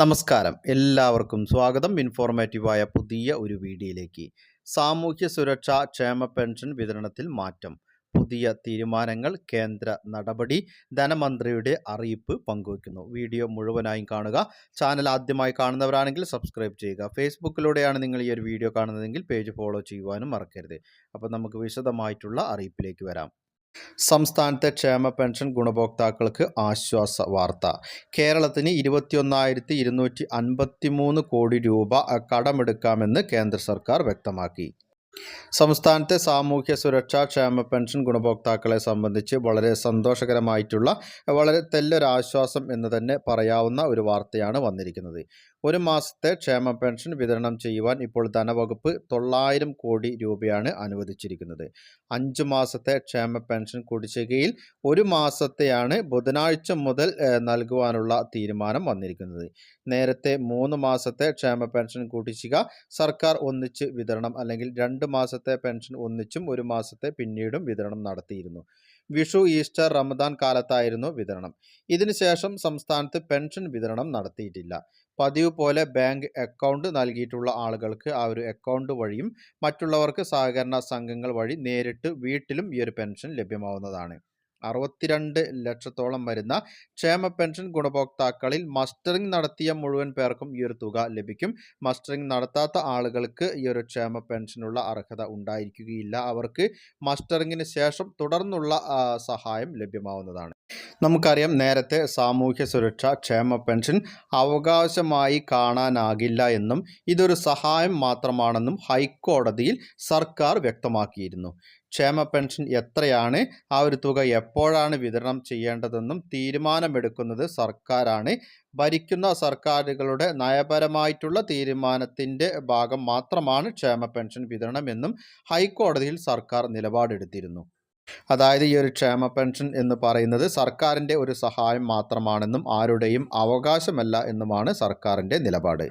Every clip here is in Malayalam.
നമസ്കാരം. എല്ലാവർക്കും സ്വാഗതം. ഇൻഫോർമേറ്റീവായ പുതിയ ഒരു വീഡിയോയിലേക്ക്. സാമൂഹ്യ സുരക്ഷാ ക്ഷേമ പെൻഷൻ വിതരണത്തിൽ മാറ്റം. പുതിയ തീരുമാനങ്ങൾ കേന്ദ്ര നടപടി ധനമന്ത്രിയുടെ അറിയിപ്പ് പങ്കുവയ്ക്കുന്നു. വീഡിയോ മുഴുവനായും കാണുക. ചാനൽ ആദ്യമായി കാണുന്നവരാണെങ്കിൽ സബ്സ്ക്രൈബ് ചെയ്യുക. ഫേസ്ബുക്കിലൂടെയാണ് നിങ്ങൾ ഈ ഒരു വീഡിയോ കാണുന്നതെങ്കിൽ പേജ് ഫോളോ ചെയ്യുവാനും മറക്കരുത്. അപ്പോൾ നമുക്ക് വിശദമായിട്ടുള്ള അറിയിപ്പിലേക്ക് വരാം. സംസ്ഥാനത്തെ ക്ഷേമ പെൻഷൻ ഗുണഭോക്താക്കൾക്ക് ആശ്വാസ വാർത്ത. കേരളത്തിന് ഇരുപത്തിയൊന്നായിരത്തി ഇരുന്നൂറ്റി അൻപത്തി മൂന്ന് കോടി രൂപ കടമെടുക്കാമെന്ന് കേന്ദ്ര സർക്കാർ വ്യക്തമാക്കി. സംസ്ഥാനത്തെ സാമൂഹ്യ സുരക്ഷാ ക്ഷേമ പെൻഷൻ ഗുണഭോക്താക്കളെ സംബന്ധിച്ച് വളരെ സന്തോഷകരമായിട്ടുള്ള വളരെ തെല്ലൊരാശ്വാസം എന്ന് തന്നെ പറയാവുന്ന ഒരു വാർത്തയാണ് വന്നിരിക്കുന്നത്. ഒരു മാസത്തെ ക്ഷേമ പെൻഷൻ വിതരണം ചെയ്യുവാൻ ഇപ്പോൾ ധനവകുപ്പ് തൊള്ളായിരം കോടി രൂപയാണ് അനുവദിച്ചിരിക്കുന്നത്. അഞ്ചു മാസത്തെ ക്ഷേമ പെൻഷൻ കുടിശ്ശികയിൽ ഒരു മാസത്തെയാണ് ബുധനാഴ്ച മുതൽ നൽകുവാനുള്ള തീരുമാനം വന്നിരിക്കുന്നത്. നേരത്തെ മൂന്ന് മാസത്തെ ക്ഷേമ പെൻഷൻ കുടിശ്ശിക സർക്കാർ ഒന്നിച്ച് വിതരണം അല്ലെങ്കിൽ രണ്ട് മാസത്തെ പെൻഷൻ ഒന്നിച്ചും ഒരു മാസത്തെ പിന്നീടും വിതരണം നടത്തിയിരുന്നു. വിഷു ഈസ്റ്റർ റമദാൻ കാലത്തായിരുന്നു വിതരണം. ഇതിനുശേഷം സംസ്ഥാനത്ത് പെൻഷൻ വിതരണം നടത്തിയിട്ടില്ല. പതിവ് പോലെ ബാങ്ക് അക്കൗണ്ട് നൽകിയിട്ടുള്ള ആളുകൾക്ക് ആ ഒരു അക്കൗണ്ട് വഴിയും മറ്റുള്ളവർക്ക് സഹകരണ സംഘങ്ങൾ വഴി നേരിട്ട് വീട്ടിലും ഈ ഒരു പെൻഷൻ ലഭ്യമാവുന്നതാണ്. അറുപത്തിരണ്ട് ലക്ഷത്തോളം വരുന്ന ക്ഷേമ പെൻഷൻ ഗുണഭോക്താക്കളിൽ മസ്റ്ററിംഗ് നടത്തിയ മുഴുവൻ പേർക്കും ഈ ഒരു തുക ലഭിക്കും. മസ്റ്ററിംഗ് നടത്താത്ത ആളുകൾക്ക് ഈ ഒരു ക്ഷേമ പെൻഷനുള്ള അർഹത ഉണ്ടായിരിക്കുകയില്ല. അവർക്ക് മസ്റ്ററിങ്ങിന് ശേഷം തുടർന്നുള്ള സഹായം ലഭ്യമാവുന്നതാണ്. നമുക്കറിയാം നേരത്തെ സാമൂഹ്യ സുരക്ഷ ക്ഷേമ പെൻഷൻ അവകാശമായി കാണാനാകില്ല എന്നും ഇതൊരു സഹായം മാത്രമാണെന്നും ഹൈക്കോടതിയിൽ സർക്കാർ വ്യക്തമാക്കിയിരുന്നു. ക്ഷേമ പെൻഷൻ എത്രയാണ്? ആ ഒരു തുക എപ്പോഴാണ് വിതരണം ചെയ്യേണ്ടതെന്നും തീരുമാനമെടുക്കുന്നത് സർക്കാരാണ്. ഭരിക്കുന്ന സർക്കാരുകളുടെ നയപരമായിട്ടുള്ള തീരുമാനത്തിന്റെ ഭാഗം മാത്രമാണ് ക്ഷേമ പെൻഷൻ വിതരണം എന്നും ഹൈക്കോടതിയിൽ സർക്കാർ നിലപാടെടുത്തിരുന്നു. അതായത് ഈ ഒരു ക്ഷേമ പെൻഷൻ എന്ന് പറയുന്നത് സർക്കാരിന്റെ ഒരു സഹായം മാത്രമാണെന്നും ആരുടെയും അവകാശമല്ല എന്നുമാണ് സർക്കാരിന്റെ നിലപാട്.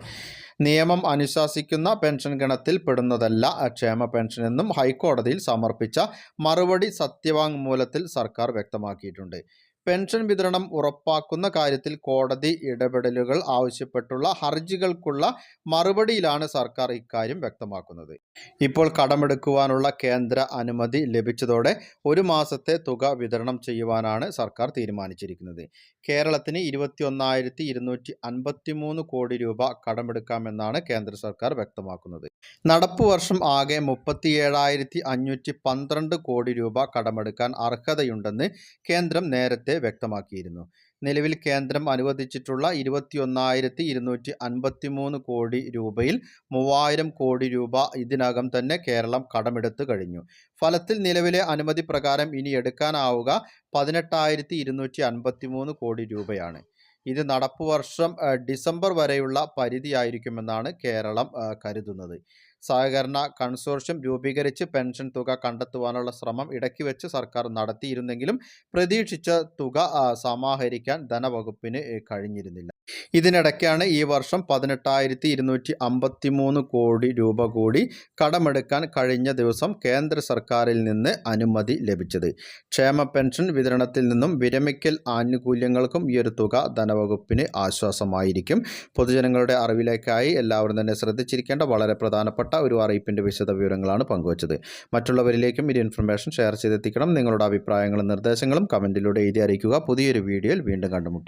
നിയമം അനുശാസിക്കുന്ന പെൻഷൻ ഗണത്തിൽ പെടുന്നതല്ല ക്ഷേമ പെൻഷൻ എന്നും ഹൈക്കോടതിയിൽ സമർപ്പിച്ച മറുപടി സത്യവാങ്മൂലത്തിൽ സർക്കാർ വ്യക്തമാക്കിയിട്ടുണ്ട്. പെൻഷൻ വിതരണം ഉറപ്പാക്കുന്ന കാര്യത്തിൽ കോടതി ഇടപെടലുകൾ ആവശ്യപ്പെട്ടുള്ള ഹർജികൾക്കുള്ള മറുപടിയിലാണ് സർക്കാർ ഇക്കാര്യം വ്യക്തമാക്കുന്നത്. ഇപ്പോൾ കടമെടുക്കുവാനുള്ള കേന്ദ്ര അനുമതി ലഭിച്ചതോടെ ഒരു മാസത്തെ തുക വിതരണം ചെയ്യുവാനാണ് സർക്കാർ തീരുമാനിച്ചിരിക്കുന്നത്. കേരളത്തിന് മൂന്ന് കോടി രൂപ കടമെടുക്കാമെന്നാണ് കേന്ദ്ര സർക്കാർ വ്യക്തമാക്കുന്നത്. നടപ്പ് വർഷം ആകെ മുപ്പത്തിയേഴായിരത്തി കോടി രൂപ കടമെടുക്കാൻ അർഹതയുണ്ടെന്ന് കേന്ദ്രം നേരത്തെ വ്യക്തമാക്കിയിരുന്നു. നിലവിൽ കേന്ദ്രം അനുവദിച്ചിട്ടുള്ള ഇരുപത്തിയൊന്നായിരത്തി ഇരുന്നൂറ്റി അൻപത്തി മൂന്ന് കോടി രൂപയിൽ മൂവായിരം കോടി രൂപ ഇതിനകം തന്നെ കേരളം കടമെടുത്തു കഴിഞ്ഞു. ഫലത്തിൽ നിലവിലെ അനുമതി പ്രകാരം ഇനി എടുക്കാനാവുക പതിനെട്ടായിരത്തി ഇരുന്നൂറ്റി അൻപത്തി മൂന്ന് കോടി രൂപയാണ്. ഇത് നടപ്പ് വർഷം ഡിസംബർ വരെയുള്ള പരിധിയായിരിക്കുമെന്നാണ് കേരളം കരുതുന്നത്. സഹകരണ കൺസോർഷ്യം രൂപീകരിച്ച് പെൻഷൻ തുക കണ്ടെത്തുവാനുള്ള ശ്രമം ഇടയ്ക്ക് വെച്ച് സർക്കാർ നടത്തിയിരുന്നെങ്കിലും പ്രതീക്ഷിച്ച തുക സമാഹരിക്കാൻ ധനവകുപ്പിന് കഴിഞ്ഞിരുന്നില്ല. ഇതിനിടയ്ക്കാണ് ഈ വർഷം പതിനെട്ടായിരത്തി ഇരുന്നൂറ്റി അമ്പത്തി മൂന്ന് കോടി രൂപ കൂടി കടമെടുക്കാൻ കഴിഞ്ഞ ദിവസം കേന്ദ്ര സർക്കാരിൽ നിന്ന് അനുമതി ലഭിച്ചത്. ക്ഷേമ പെൻഷൻ വിതരണത്തിൽ നിന്നും വിരമിക്കൽ ആനുകൂല്യങ്ങൾക്കും ഈ ഒരു തുക ധനവകുപ്പിന് ആശ്വാസമായിരിക്കും. പൊതുജനങ്ങളുടെ അറിവിലേക്കായി എല്ലാവരും തന്നെ ശ്രദ്ധിച്ചിരിക്കേണ്ട വളരെ പ്രധാനപ്പെട്ട ഒരു അറിയിപ്പിന്റെ വിശദ വിവരങ്ങളാണ് പങ്കുവച്ചത്. മറ്റുള്ളവരിലേക്കും ഈ ഇൻഫർമേഷൻ ഷെയർ ചെയ്തെത്തിക്കണം. നിങ്ങളുടെ അഭിപ്രായങ്ങളും നിർദ്ദേശങ്ങളും കമന്റിലൂടെ എഴുതി അറിയിക്കുക. പുതിയൊരു വീഡിയോയിൽ വീണ്ടും കണ്ടുമുട്ടാം.